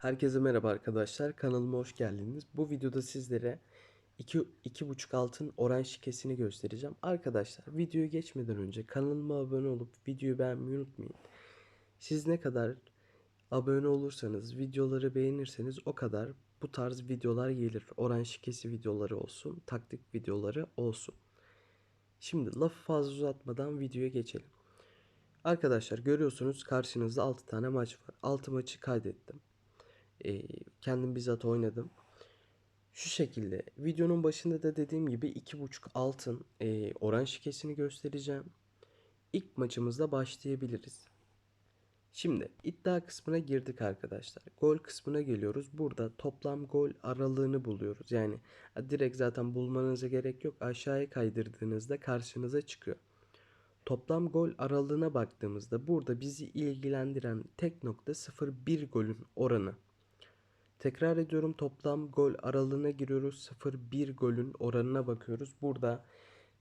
Herkese merhaba arkadaşlar. Kanalıma hoş geldiniz. Bu videoda sizlere 2 2.5 altın oran şikesini göstereceğim. Arkadaşlar videoyu geçmeden önce kanalıma abone olup videoyu beğenmeyi unutmayın. Siz ne kadar abone olursanız, videoları beğenirseniz o kadar bu tarz videolar gelir. Oran şikesi videoları olsun, taktik videoları olsun. Şimdi lafı fazla uzatmadan videoya geçelim. Arkadaşlar görüyorsunuz karşınızda 6 tane maç var. 6 maçı kaydettim. Ee, kendim bizzat oynadım. Şu şekilde videonun başında da dediğim gibi 2.5 altın e, oran şikesini göstereceğim. İlk maçımızda başlayabiliriz. Şimdi iddia kısmına girdik arkadaşlar. Gol kısmına geliyoruz. Burada toplam gol aralığını buluyoruz. Yani direkt zaten bulmanıza gerek yok. Aşağıya kaydırdığınızda karşınıza çıkıyor. Toplam gol aralığına baktığımızda burada bizi ilgilendiren tek nokta 0-1 golün oranı. Tekrar ediyorum toplam gol aralığına giriyoruz. 0-1 golün oranına bakıyoruz. Burada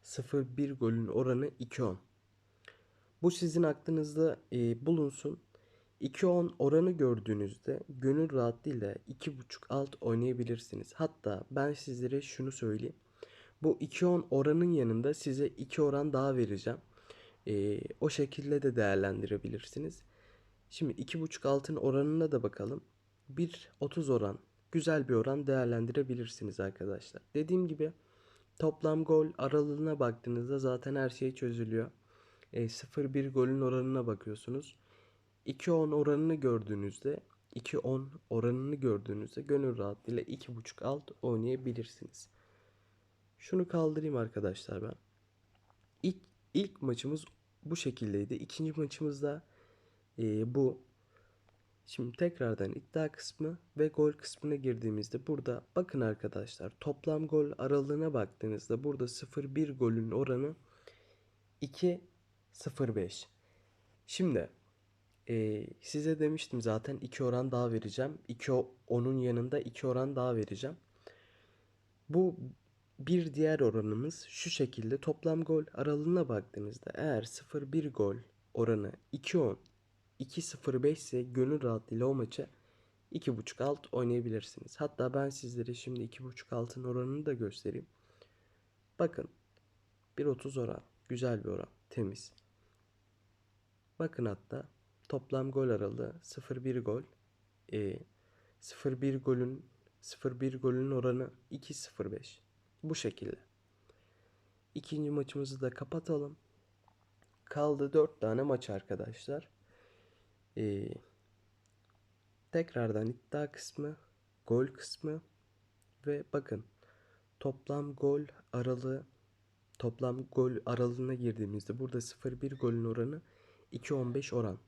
0-1 golün oranı 2-10. Bu sizin aklınızda e, bulunsun. 2-10 oranı gördüğünüzde gönül rahatlığıyla 2.5 alt oynayabilirsiniz. Hatta ben sizlere şunu söyleyeyim. Bu 2-10 oranın yanında size 2 oran daha vereceğim. E, o şekilde de değerlendirebilirsiniz. Şimdi 2.5 altın oranına da bakalım. 1.30 oran. Güzel bir oran değerlendirebilirsiniz arkadaşlar. Dediğim gibi toplam gol aralığına baktığınızda zaten her şey çözülüyor. E, 0-1 golün oranına bakıyorsunuz. 2-10 oranını gördüğünüzde 2-10 oranını gördüğünüzde gönül rahatlığıyla 2.5 alt oynayabilirsiniz. Şunu kaldırayım arkadaşlar ben. İlk, ilk maçımız bu şekildeydi. İkinci maçımızda e, bu. Şimdi tekrardan iddia kısmı ve gol kısmına girdiğimizde burada bakın arkadaşlar toplam gol aralığına baktığınızda burada 0-1 golün oranı 2-0-5. Şimdi e, size demiştim zaten 2 oran daha vereceğim. 2 onun yanında 2 oran daha vereceğim. Bu bir diğer oranımız şu şekilde toplam gol aralığına baktığınızda eğer 0-1 gol oranı 2-10 2-0-5 ise gönül rahatlığıyla o maçı 2.5 alt oynayabilirsiniz. Hatta ben sizlere şimdi 2.5 altın oranını da göstereyim. Bakın 1.30 oran. Güzel bir oran. Temiz. Bakın hatta toplam gol aralığı 0-1 gol. E, 0-1 golün 0-1 golün oranı 2-0-5. Bu şekilde. İkinci maçımızı da kapatalım. Kaldı 4 tane maç arkadaşlar. Ee, tekrardan iddia kısmı, gol kısmı ve bakın toplam gol aralığı toplam gol aralığına girdiğimizde burada 0-1 golün oranı 2-15 oran.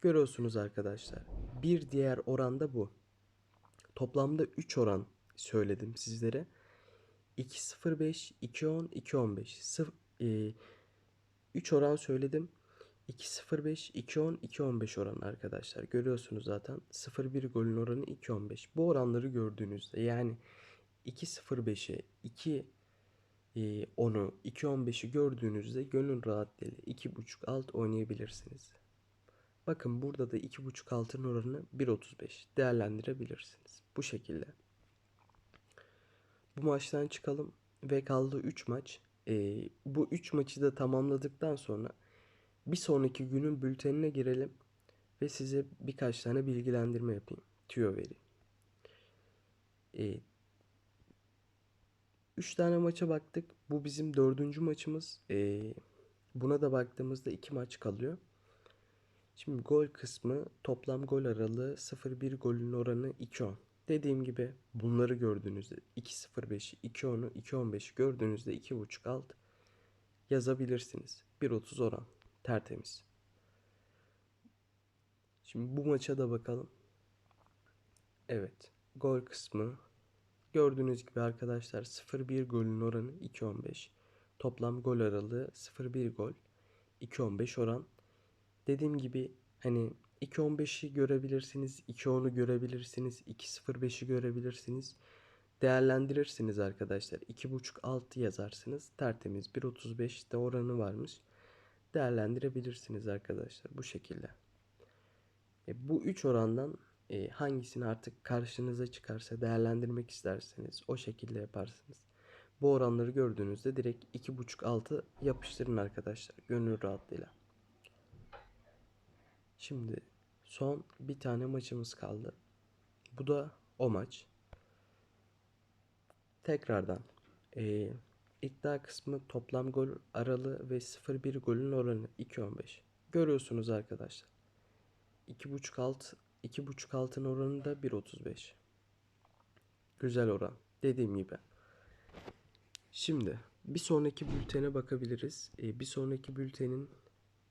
Görüyorsunuz arkadaşlar. Bir diğer oran da bu. Toplamda 3 oran söyledim sizlere. 2.05, 2.10, 2.15. E, 3 oran söyledim. 2.05, 2.10, 2.15 oran arkadaşlar. Görüyorsunuz zaten. 0.1 golün oranı 2.15. Bu oranları gördüğünüzde yani 2.05'i, 2 10'u, 2.15'i gördüğünüzde gönül rahatlığıyla 2.5 alt oynayabilirsiniz. Bakın burada da 2.5 altın oranı 1.35 değerlendirebilirsiniz. Bu şekilde. Bu maçtan çıkalım ve kaldı 3 maç. Ee, bu 3 maçı da tamamladıktan sonra bir sonraki günün bültenine girelim ve size birkaç tane bilgilendirme yapayım. Tüyo vereyim. Ee, üç tane maça baktık. Bu bizim dördüncü maçımız. Ee, buna da baktığımızda iki maç kalıyor. Şimdi gol kısmı toplam gol aralığı 0-1 golün oranı 2-10. Dediğim gibi bunları gördüğünüzde 2.05'i, 2.10'u, 2.15'i gördüğünüzde 2.5 alt yazabilirsiniz. 1.30 oran. Tertemiz. Şimdi bu maça da bakalım. Evet. Gol kısmı. Gördüğünüz gibi arkadaşlar 0-1 golün oranı 2.15. Toplam gol aralığı 0-1 gol. 2.15 oran. Dediğim gibi hani 2.15'i görebilirsiniz, 2.10'u görebilirsiniz, 2.05'i görebilirsiniz. Değerlendirirsiniz arkadaşlar. 2.5 altı yazarsınız. Tertemiz 1.35'te oranı varmış. Değerlendirebilirsiniz arkadaşlar bu şekilde. E, bu 3 orandan e, hangisini artık karşınıza çıkarsa değerlendirmek isterseniz o şekilde yaparsınız. Bu oranları gördüğünüzde direkt 2.5 altı yapıştırın arkadaşlar gönül rahatlığıyla. Şimdi son bir tane maçımız kaldı. Bu da o maç. Tekrardan e, iddia kısmı toplam gol aralığı ve 0-1 golün oranı 2.15. Görüyorsunuz arkadaşlar. 2.5 alt 2.5 altın oranı da 1.35. Güzel oran. Dediğim gibi. Şimdi bir sonraki bültene bakabiliriz. Ee, bir sonraki bültenin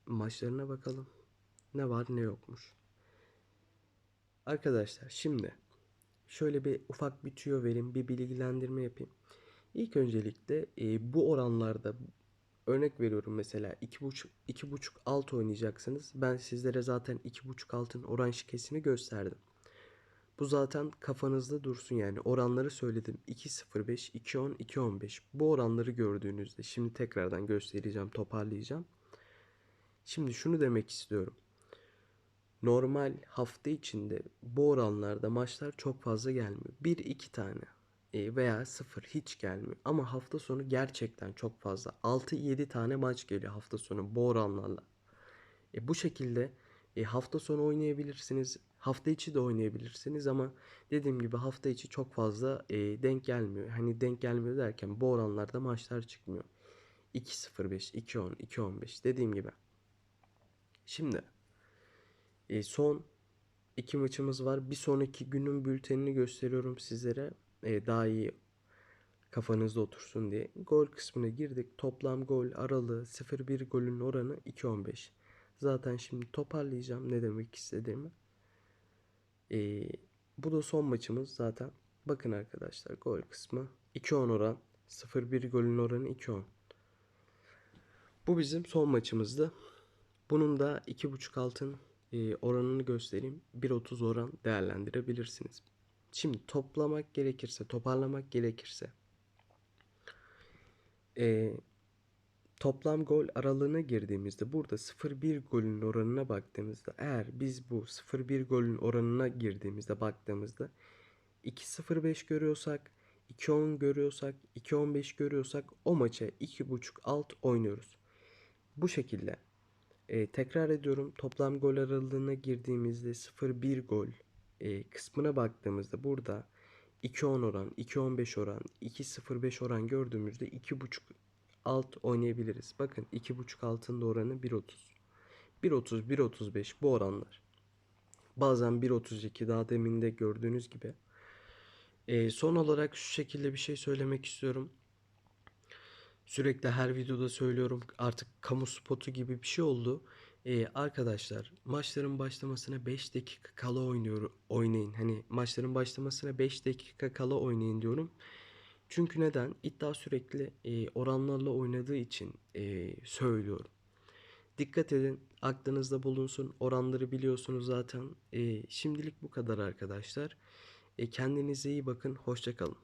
maçlarına bakalım. Ne var ne yokmuş. Arkadaşlar şimdi şöyle bir ufak bir tüyo vereyim, bir bilgilendirme yapayım. İlk öncelikle e, bu oranlarda örnek veriyorum mesela 2.5 2.5 alt oynayacaksınız. Ben sizlere zaten 2.5 altın oran şikesini gösterdim. Bu zaten kafanızda dursun yani. Oranları söyledim. 2.05, 2.10, 2.15. Bu oranları gördüğünüzde şimdi tekrardan göstereceğim, toparlayacağım. Şimdi şunu demek istiyorum. Normal hafta içinde bu oranlarda maçlar çok fazla gelmiyor. 1-2 tane e, veya 0 hiç gelmiyor. Ama hafta sonu gerçekten çok fazla. 6-7 tane maç geliyor hafta sonu bu oranlarla. E, bu şekilde e, hafta sonu oynayabilirsiniz. Hafta içi de oynayabilirsiniz ama dediğim gibi hafta içi çok fazla e, denk gelmiyor. Hani denk gelmiyor derken bu oranlarda maçlar çıkmıyor. 2.05, 2.10, 2.15 dediğim gibi. Şimdi e, son iki maçımız var. Bir sonraki günün bültenini gösteriyorum sizlere. E, daha iyi kafanızda otursun diye. Gol kısmına girdik. Toplam gol aralığı 0-1 golün oranı 2.15. Zaten şimdi toparlayacağım ne demek istediğimi. E, bu da son maçımız zaten. Bakın arkadaşlar gol kısmı 2.10 oran. 0-1 golün oranı 2.10. Bu bizim son maçımızdı. Bunun da 2.5 altın e, oranını göstereyim. 1.30 oran değerlendirebilirsiniz. Şimdi toplamak gerekirse, toparlamak gerekirse e, toplam gol aralığına girdiğimizde burada 0-1 golün oranına baktığımızda eğer biz bu 0-1 golün oranına girdiğimizde baktığımızda 2-0-5 görüyorsak 2-10 görüyorsak 2-15 görüyorsak o maça 2.5 alt oynuyoruz. Bu şekilde e, tekrar ediyorum toplam gol aralığına girdiğimizde 0-1 gol e, kısmına baktığımızda burada 2-10 oran, 2-15 oran, 2-0-5 oran gördüğümüzde 2.5 alt oynayabiliriz. Bakın 2.5 altın oranı 1.30. 1.30, 1.35 bu oranlar. Bazen 1.32 daha demin de gördüğünüz gibi. E, son olarak şu şekilde bir şey söylemek istiyorum. Sürekli her videoda söylüyorum artık kamu spotu gibi bir şey oldu. Ee, arkadaşlar maçların başlamasına 5 dakika kala oynuyor oynayın. Hani maçların başlamasına 5 dakika kala oynayın diyorum. Çünkü neden? İddia sürekli e, oranlarla oynadığı için e, söylüyorum. Dikkat edin, aklınızda bulunsun. Oranları biliyorsunuz zaten. E, şimdilik bu kadar arkadaşlar. E, kendinize iyi bakın. Hoşçakalın.